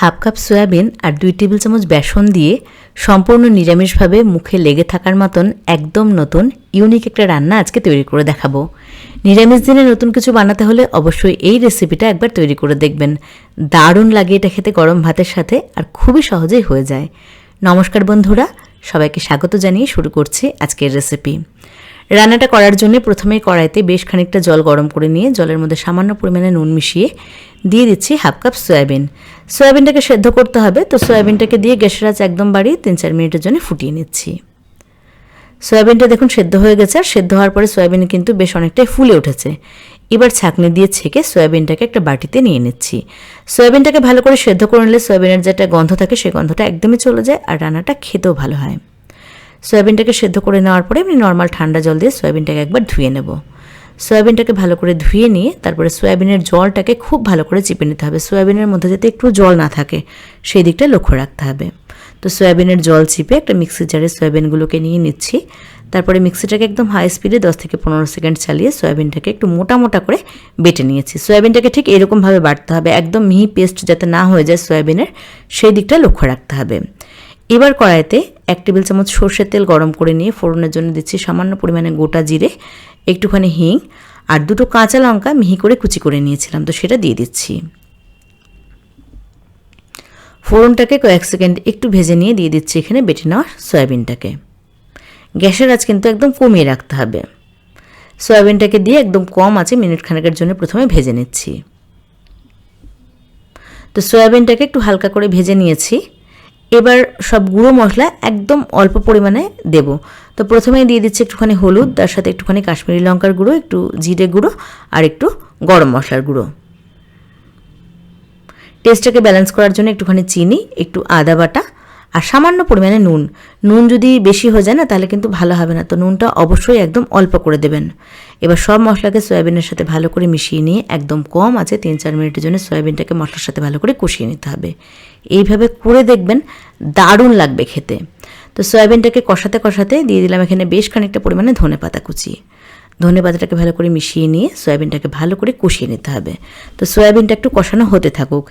Half cup soybean আর দুই table চামচ বেসন দিয়ে সম্পূর্ণ নিরামিষভাবে মুখে লেগে থাকার মতন একদম নতুন ইউনিক একটা রান্না আজকে তৈরি করে দেখাবো। নিরামিষ দিনে নতুন কিছু বানাতে হলে অবশ্যই এই রেসিপিটা একবার তৈরি করে দেখবেন। দারুণ লাগে এটা খেতে গরম ভাতের সাথে আর খুবই সহজেই হয়ে যায়। নমস্কার বন্ধুরা, সবাইকে স্বাগত জানিয়ে শুরু করছি আজকের রেসিপি রান্নাটা করার জন্য প্রথমেই কড়াইতে বেশ খানিকটা জল গরম করে নিয়ে জলের মধ্যে সামান্য পরিমাণে নুন মিশিয়ে দিয়ে দিচ্ছি হাফ কাপ সয়াবিন। সয়াবিনটাকে সেদ্ধ করতে হবে, তো সয়াবিনটাকে দিয়ে গ্যাসের আঁচ একদম বাড়িয়ে তিন চার মিনিটের জন্য ফুটিয়ে নিচ্ছি। সয়াবিনটা দেখুন সেদ্ধ হয়ে গেছে, আর সেদ্ধ হওয়ার পরে সয়াবিন কিন্তু বেশ অনেকটাই ফুলে উঠেছে। এবার ছাঁকনি দিয়ে ছেঁকে সয়াবিনটাকে একটা বাটিতে নিয়ে নিচ্ছি। সয়াবিনটাকে ভালো করে সেদ্ধ করে নিলে সয়াবিনের যেটা গন্ধ থাকে সেই গন্ধটা একদমই চলে যায় আর রান্নাটা খেতেও ভালো হয়। সয়াবিনটাকে সেদ্ধ করে নেওয়ার পরে এমনি নর্মাল ঠান্ডা জল দিয়ে সয়াবিনটাকে একবার ধুয়ে নেব। সয়াবিনটাকে ভালো করে ধুয়ে নিয়ে তারপরে সয়াবিনের জলটাকে খুব ভালো করে চিপে নিতে হবে। সয়াবিনের মধ্যে যাতে একটু জল না থাকে, সেই দিকটা লক্ষ্য রাখতে হবে। তো সয়াবিনের জল চিপে একটা মিক্সি জারে সয়াবিনগুলোকে নিয়ে নিচ্ছি। তারপরে মিক্সিটাকে একদম হাই স্পিডে দশ থেকে পনেরো সেকেন্ড চালিয়ে সয়াবিনটাকে একটু মোটা মোটা করে বেটে নিয়েছি। সয়াবিনটাকে ঠিক এরকমভাবে বাটতে হবে, একদম মিহি পেস্ট যাতে না হয়ে যায় সয়াবিনের, সেই দিকটা লক্ষ্য রাখতে হবে। এবার কড়াইতে এক টেবিল চামচ সর্ষের তেল গরম করে নিয়ে ফোড়নের জন্য দিচ্ছি সামান্য পরিমাণে গোটা জিরে, একটুখানি হিং আর দুটো কাঁচা লঙ্কা মিহি করে কুচি করে নিয়েছিলাম, তো সেটা দিয়ে দিচ্ছি। ফোড়নটাকে কয়েক সেকেন্ড একটু ভেজে নিয়ে দিয়ে দিচ্ছি এখানে বেটে নেওয়া সয়াবিনটাকে। গ্যাসের আঁচ কিন্তু একদম কমিয়ে রাখতে হবে। সয়াবিনটাকে দিয়ে একদম কম আছে মিনিট খানেকের জন্য প্রথমে ভেজে নিচ্ছি। তো সয়াবিনটাকে একটু হালকা করে ভেজে নিয়েছি। এবার সব গুঁড়ো মশলা একদম অল্প পরিমাণে দেব। তো প্রথমেই দিয়ে দিচ্ছি একটুখানি হলুদ, তার সাথে একটুখানি কাশ্মীরি লঙ্কার গুঁড়ো, একটু জিরে গুঁড়ো আর একটু গরম মশলার গুঁড়ো। টেস্টটাকে ব্যালেন্স করার জন্য একটুখানি চিনি, একটু আদা বাটা আর সামান্য পরিমাণে নুন। নুন যদি বেশি হয়ে যায় না, তাহলে কিন্তু ভালো হবে না। তো নুনটা অবশ্যই একদম অল্প করে দেবেন। এবার সব মশলাকে সয়াবিনের সাথে ভালো করে মিশিয়ে নিয়ে একদম কম আছে তিন চার মিনিটের জন্য সয়াবিনটাকে মশলার সাথে ভালো করে কষিয়ে নিতে হবে। এইভাবে করে দেখবেন দারুণ লাগবে খেতে। তো সয়াবিনটাকে কষাতে কষাতে দিয়ে দিলাম এখানে বেশ খানিকটা পরিমাণে ধনে পাতা কুচি। ধনে পাতাটাকে ভালো করে মিশিয়ে নিয়ে সয়াবিনটাকে ভালো করে কষিয়ে নিতে হবে। তো সয়াবিনটা একটু কষানো হতে থাকুক।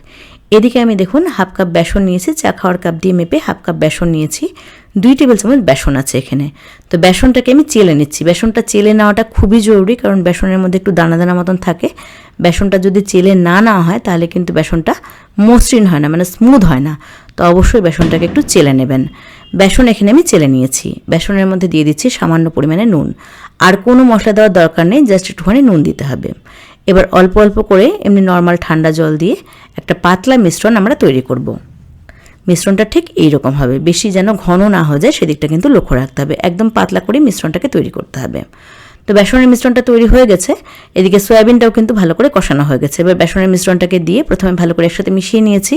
এদিকে আমি দেখুন হাফ কাপ বেসন নিয়েছি, চা খাওয়ার কাপ দিয়ে মেপে হাফ কাপ বেসন নিয়েছি। দুই টেবিল চামচ বেসন আছে এখানে। তো বেসনটাকে আমি চেলে নিচ্ছি। বেসনটা চেলে নেওয়াটা খুবই জরুরি, কারণ বেসনের মধ্যে একটু দানা দানা মতন থাকে। বেসনটা যদি চেলে না নেওয়া হয়, তাহলে কিন্তু বেসনটা মসৃণ হয় না মানে স্মুথ হয় না। তো অবশ্যই বেসনটাকে একটু চেলে নেবেন। বেসন এখানে আমি চেলে নিয়েছি। বেসনের মধ্যে দিয়ে দিচ্ছি সামান্য পরিমাণে নুন। আর কোনো মশলা দেওয়ার দরকার নেই, জাস্ট একটুখানি নুন দিতে হবে। এবার অল্প অল্প করে এমনি নর্মাল ঠান্ডা জল দিয়ে একটা পাতলা মিশ্রণ আমরা তৈরি করব। মিশ্রণটা ঠিক এইরকম হবে। বেশি যেন ঘন না হয়ে যায়, সেদিকটা কিন্তু লক্ষ্য রাখতে হবে। একদম পাতলা করে মিশ্রণটাকে তৈরি করতে হবে। তো বেসনের মিশ্রণটা তৈরি হয়ে গেছে। এদিকে সয়াবিনটাও কিন্তু ভালো করে কষানো হয়ে গেছে। এবার বেসনের মিশ্রণটাকে দিয়ে প্রথমে ভালো করে একসাথে মিশিয়ে নিয়েছি।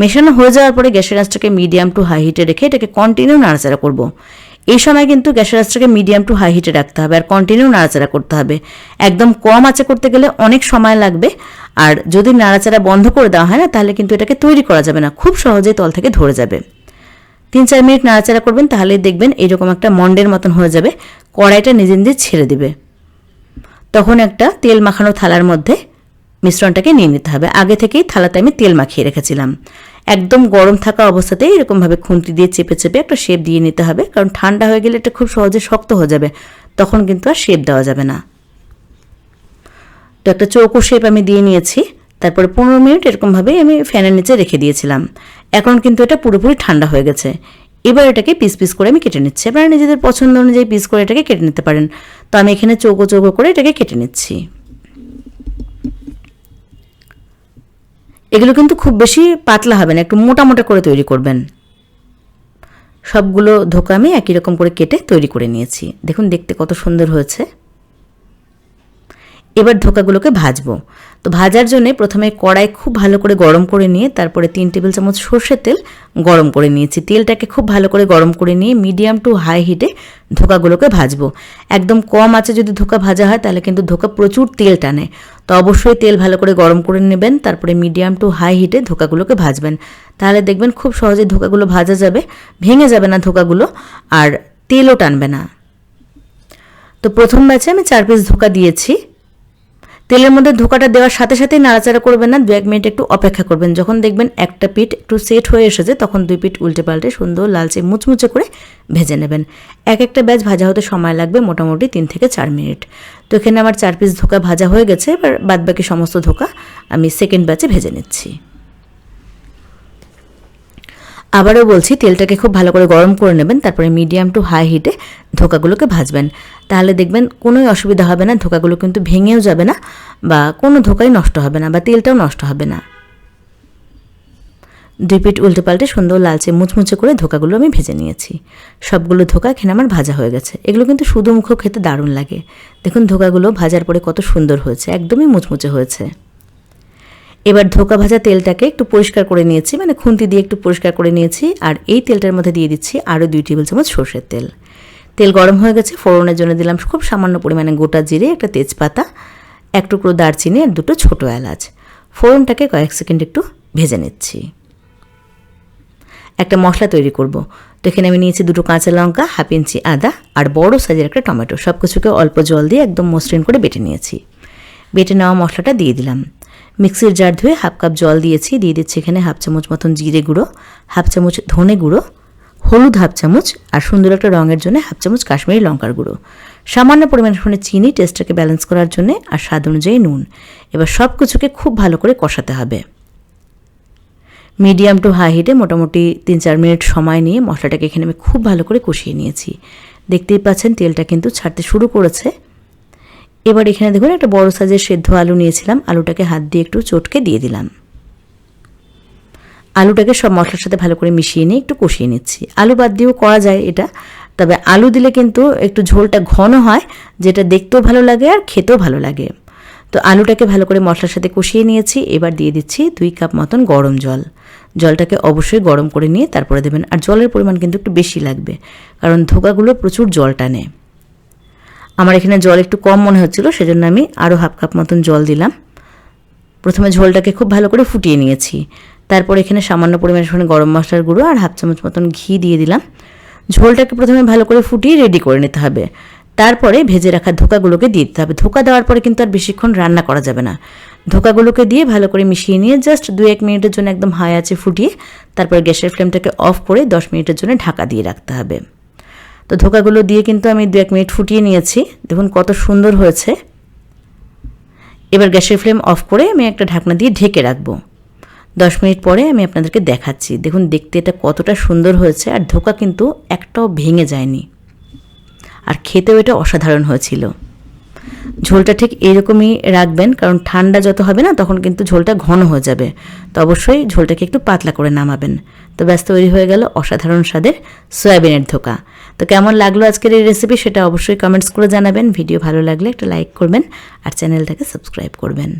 মেশানো হয়ে যাওয়ার পরে গ্যাসের আঁচটাকে মিডিয়াম টু হাই হিটে রেখে এটাকে কন্টিনিউ নাড়াচাড়া করব। এই সময় কিন্তু গ্যাসের আঁচটাকে মিডিয়াম টু হাই হিটে রাখতে হবে আর কন্টিনিউ নাড়াচাড়া করতে হবে। একদম কম আঁচে করতে গেলে অনেক সময় লাগবে আর যদি নাড়াচাড়া বন্ধ করে দেওয়া হয় না, তাহলে কিন্তু এটাকে তৈরি করা যাবে না, খুব সহজেই তল থেকে ধরে যাবে। তিন চার মিনিট নাড়াচাড়া করবেন, তাহলে দেখবেন এরকম একটা মন্ডের মতন হয়ে যাবে, কড়াইটা নিজে নিজে ছেড়ে দিবে। তখন একটা তেল মাখানো থালার মধ্যে মিশ্রণটাকে নিয়ে নিতে হবে। আগে থেকেই থালাতে আমি তেল মাখিয়ে রেখেছিলাম। একদম গরম থাকা অবস্থাতেই এরকমভাবে খুন্তি দিয়ে চেপে চেপে একটা শেপ দিয়ে নিতে হবে। কারণ ঠান্ডা হয়ে গেলে এটা খুব সহজে শক্ত হয়ে যাবে। তখন কিন্তু আর শেপ দেওয়া যাবে না। তো একটা চৌকো শেপ আমি দিয়ে নিয়েছি। তারপরে পনেরো মিনিট এরকমভাবেই আমি ফ্যানের নিচে রেখে দিয়েছিলাম। এখন কিন্তু এটা পুরোপুরি ঠান্ডা হয়ে গেছে। এবার এটাকে পিস পিস করে আমি কেটে নিচ্ছি। আপনারা নিজেদের পছন্দ অনুযায়ী পিস করে এটাকে কেটে নিতে পারেন। তো আমি এখানে চৌকো চৌকো করে এটাকে কেটে নিচ্ছি। এগুলো কিন্তু খুব বেশি পাতলা হবে না, একটু মোটা মোটা করে তৈরি করবেন। সবগুলো ধোকা আমি একই রকম করে কেটে তৈরি করে নিয়েছি। দেখুন, দেখতে কত সুন্দর হয়েছে। এবার ধোকাগুলোকে ভাজবো। তো ভাজার জন্য প্রথমে কড়াই খুব ভালো করে গরম করে নিয়ে তারপরে তিন টেবিল চামচ সর্ষের তেল গরম করে নিয়েছি। তেলটাকে খুব ভালো করে গরম করে নিয়ে মিডিয়াম টু হাই হিটে ধোকাগুলোকে ভাজবো। একদম কম আছে যদি ধোকা ভাজা হয় তাহলে কিন্তু ধোকা প্রচুর তেল টানে। তো অবশ্যই তেল ভালো করে গরম করে নেবেন, তারপরে মিডিয়াম টু হাই হিটে ধোকাগুলোকে ভাজবেন। তাহলে দেখবেন খুব সহজে ধোকাগুলো ভাজা যাবে, ভেঙে যাবে না ধোকাগুলো আর তেলও টানবে না। তো প্রথম ব্যাচে আমি চার পিস ধোকা দিয়েছি। তেলের মধ্যে ধোকাটা দেওয়ার সাথে সাথে নাড়াচাড়া করবেন না দু এক মিনিট একটু অপেক্ষা করবেন। যখন দেখবেন একটা পিঠ একটু সেট হয়ে এসেছে, তখন দুই পিঠ উল্টে পাল্টে সুন্দর লালচে মুচমুচে করে ভেজে নেবেন। এক একটা ব্যাচ ভাজা হতে সময় লাগবে মোটামুটি তিন থেকে চার মিনিট। তো এখানে আমার চার পিস ধোকা ভাজা হয়ে গেছে, এবার বাদবাকি সমস্ত ধোকা আমি সেকেন্ড ব্যাচে ভেজে নিচ্ছি। আবারও বলছি, তেলটাকে খুব ভালো করে গরম করে নেবেন, তারপরে মিডিয়াম টু হাই হিটে ধোকাগুলোকে ভাজবেন। তাহলে দেখবেন কোনোই অসুবিধা হবে না, ধোকাগুলো কিন্তু ভেঙেও যাবে না বা কোনো ধোকাই নষ্ট হবে না বা তেলটাও নষ্ট হবে না। দুই পিঠ উল্টে পাল্টে সুন্দর লালচে মুচমুচে করে ধোকাগুলো আমি ভেজে নিয়েছি। সবগুলো ধোকা এখানে আমার ভাজা হয়ে গেছে। এগুলো কিন্তু শুধু মুখো খেতে দারুণ লাগে। দেখুন, ধোকাগুলো ভাজার পরে কত সুন্দর হয়েছে, একদমই মুচমুচে হয়েছে। এবার ধোকা ভাজা তেলটাকে একটু পরিষ্কার করে নিয়েছি মানে খুন্তি দিয়ে একটু পরিষ্কার করে নিয়েছি, আর এই তেলটার মধ্যে দিয়ে দিচ্ছি আরও দুই টেবিল চামচ সর্ষের তেল। তেল গরম হয়ে গেছে, ফোড়নের জন্য দিলাম খুব সামান্য পরিমাণে গোটা জিরে, একটা তেজপাতা, এক টুকরো দারচিনি আর দুটো ছোটো এলাচ। ফোড়নটাকে কয়েক সেকেন্ড একটু ভেজে নিচ্ছি। একটা মশলা তৈরি করব। তো এখানে আমি নিয়েছি দুটো কাঁচা লঙ্কা, হাফ ইঞ্চি আদা আর বড় সাইজের একটা টমেটো। সব কিছুকে অল্প জল দিয়ে একদম মসৃণ করে বেটে নিয়েছি। বেটে নেওয়া মশলাটা দিয়ে দিলাম। মিক্সির জার ধুয়ে হাফ কাপ জল দিয়েছি, দিয়ে দিচ্ছি এখানে হাফ চামচ মতন জিরে গুঁড়ো হাফ চামচ ধনে গুঁড়ো, হলুদ হাফ চামচ আর সুন্দর একটা রঙের জন্য হাফ চামচ কাশ্মীরি লঙ্কার গুঁড়ো। সামান্য পরিমাণ চিনি টেস্টটাকে ব্যালেন্স করার জন্য আর স্বাদ অনুযায়ী নুন। এবার সব কিছুকে খুব ভালো করে কষাতে হবে। মিডিয়াম টু হাই হিটে মোটামুটি তিন চার মিনিট সময় নিয়ে মশলাটাকে এখানে আমি খুব ভালো করে কষিয়ে নিয়েছি। দেখতেই পাচ্ছেন তেলটা কিন্তু ছাড়তে শুরু করেছে। এবার এখানে দেখুন, একটা বড় সাইজের সেদ্ধ আলু নিয়েছিলাম। আলুটাকে হাত দিয়ে একটু চটকে দিয়ে দিলাম। আলুটাকে সব মশলার সাথে ভালো করে মিশিয়ে নিয়ে একটু কষিয়ে নিচ্ছি। আলু বাদ দিয়েও করা যায় এটা, তবে আলু দিলে কিন্তু একটু ঝোলটা ঘন হয়, যেটা দেখতেও ভালো লাগে আর খেতেও ভালো লাগে। তো আলুটাকে ভালো করে মশলার সাথে কষিয়ে নিয়েছি। এবার দিয়ে দিচ্ছি দুই কাপ মতন গরম জল। জলটাকে অবশ্যই গরম করে নিয়ে তারপরে দেবেন। আর জলের পরিমাণ কিন্তু একটু বেশি লাগবে, কারণ ধোকাগুলো প্রচুর জল টানে। আমার এখানে জল একটু কম মনে হচ্ছিল, সেজন্য আমি আরও হাফ কাপ মতন জল দিলাম। প্রথমে ঝোলটাকে খুব ভালো করে ফুটিয়ে নিয়েছি। তারপর এখানে সামান্য পরিমাণে গরম মশলার গুঁড়ো আর হাফ চামচ মতন ঘি দিয়ে দিলাম। ঝোলটাকে প্রথমে ভালো করে ফুটিয়ে রেডি করে নিতে হবে। তারপরে ভেজে রাখা ধোকাগুলোকে দিয়ে দিতে হবে। ধোকা দেওয়ার পরে কিন্তু আর বেশিক্ষণ রান্না করা যাবে না। ধোকাগুলোকে দিয়ে ভালো করে মিশিয়ে নিয়ে জাস্ট দু এক মিনিটের জন্য একদম হাই আছে ফুটিয়ে তারপরে গ্যাসের ফ্লেমটাকে অফ করে দশ মিনিটের জন্য ঢাকা দিয়ে রাখতে হবে। তো ধোকাগুলো দিয়ে কিন্তু আমি দু এক মিনিট ফুটিয়ে নিয়েছি। দেখুন কত সুন্দর হয়েছে। এবার গ্যাসের ফ্লেম অফ করে আমি একটা ঢাকনা দিয়ে ঢেকে রাখব। দশ মিনিট পরে আমি আপনাদেরকে দেখাচ্ছি। দেখুন দেখতে এটা কতটা সুন্দর হয়েছে আর ধোকা কিন্তু একটাও ভেঙে যায়নি। আর খেতেও এটা অসাধারণ হয়েছিল। ঝোলটা ঠিক এরকমই রাখবেন, কারণ ঠান্ডা যত হবে না তখন কিন্তু ঝোলটা ঘন হয়ে যাবে। তো অবশ্যই ঝোলটাকে একটু পাতলা করে নামাবেন। তো ব্যাস, তৈরি হয়ে গেল অসাধারণ স্বাদের সয়াবিনের ধোকা। তো কেমন লাগল আজকের এই রেসিপি সেটা অবশ্যই কমেন্টস করে জানাবেন। ভিডিও ভালো লাগলে একটা লাইক করবেন আর চ্যানেলটাকে সাবস্ক্রাইব করবেন।